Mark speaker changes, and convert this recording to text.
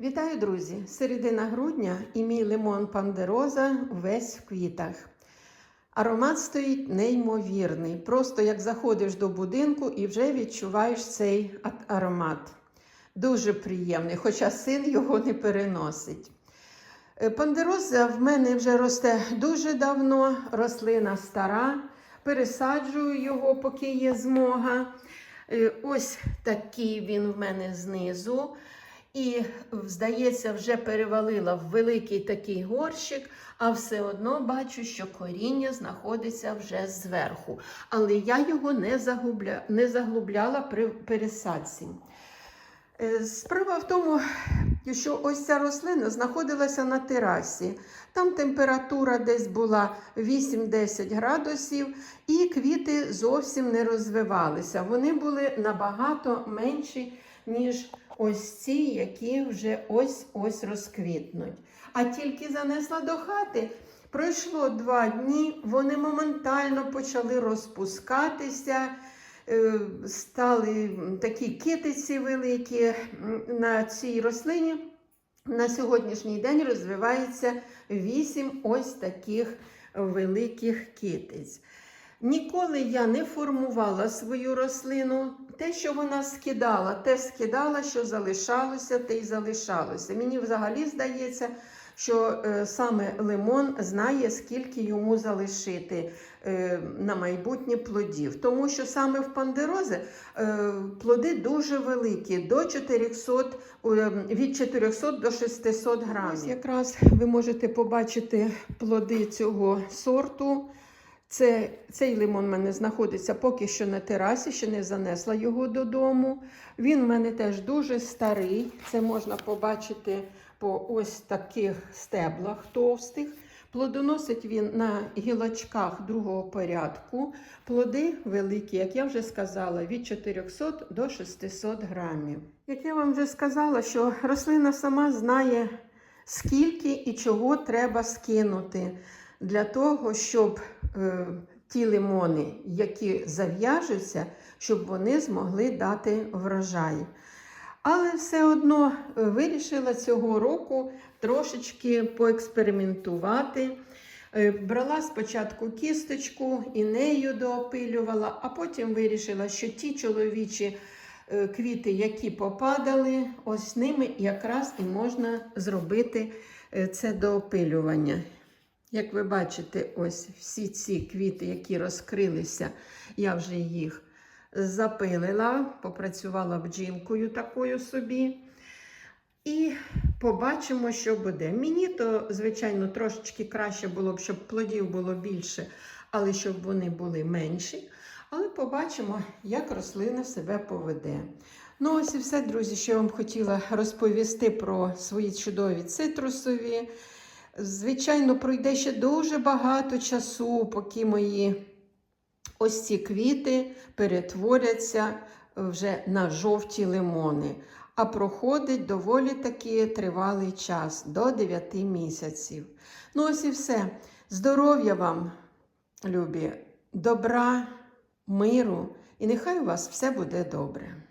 Speaker 1: Вітаю, друзі! Середина грудня і мій лимон пандероза весь в квітах. Аромат стоїть неймовірний. Просто як заходиш до будинку і вже відчуваєш цей аромат. Дуже приємний, хоча син його не переносить. Е, Пандероза в мене вже росте дуже давно, рослина стара. Пересаджую його, поки є змога. Е, Ось такий він в мене знизу. І, здається, вже перевалила в великий такий горщик, а все одно бачу, що коріння знаходиться вже зверху. Але я його не, загубля... не заглубляла при пересадці. Е, Справа в тому, що ось ця рослина знаходилася на терасі. Там температура десь була 8-10 градусів, і квіти зовсім не розвивалися. Вони були набагато менші, ніж ось ці, які вже ось-ось розквітнуть. А тільки занесла до хати. Пройшло два дні, вони моментально почали розпускатися, е, стали такі китиці великі на цій рослині. На сьогоднішній день розвивається вісім ось таких великих китиць. Ніколи я не формувала свою рослину. Те, що вона скидала, те скидала, що залишалося, те й залишалося. Мені взагалі здається, що е, саме лимон знає, скільки йому залишити е, на майбутнє плодів. Тому що саме в пандерози е, плоди дуже великі, до 400, е, від 400 до 600 грамів. Ось якраз ви можете побачити плоди цього сорту. Це, цей лимон в мене знаходиться поки що на терасі, ще не занесла його додому. Він в мене теж дуже старий. Це можна побачити по ось таких стеблах товстих. Плодоносить він на гілочках другого порядку. Плоди великі, як я вже сказала, від 400 до 600 грамів. Як я вам вже сказала, що рослина сама знає, скільки і чого треба скинути для того, щоб е, ті лимони, які зав'яжуться, щоб вони змогли дати врожай. Але все одно е, вирішила цього року трошечки поекспериментувати. Е, Брала спочатку кісточку і нею доопилювала, а потім вирішила, що ті чоловічі квіти, які попадали, ось ними якраз і можна зробити це доопилювання. Як ви бачите, ось всі ці квіти, які розкрилися, я вже їх запилила, попрацювала бджілкою такою собі. І побачимо, що буде. Мені то, звичайно, трошечки краще було б, щоб плодів було більше, але щоб вони були менші. Але побачимо, як рослина себе поведе. Ну, ось і все, друзі, що я вам хотіла розповісти про свої чудові цитрусові. Звичайно, пройде ще дуже багато часу, поки мої ось ці квіти перетворяться вже на жовті лимони. А проходить доволі таки тривалий час до 9 місяців. Ну, ось і все. Здоров'я вам, любі, добра, миру, і нехай у вас все буде добре.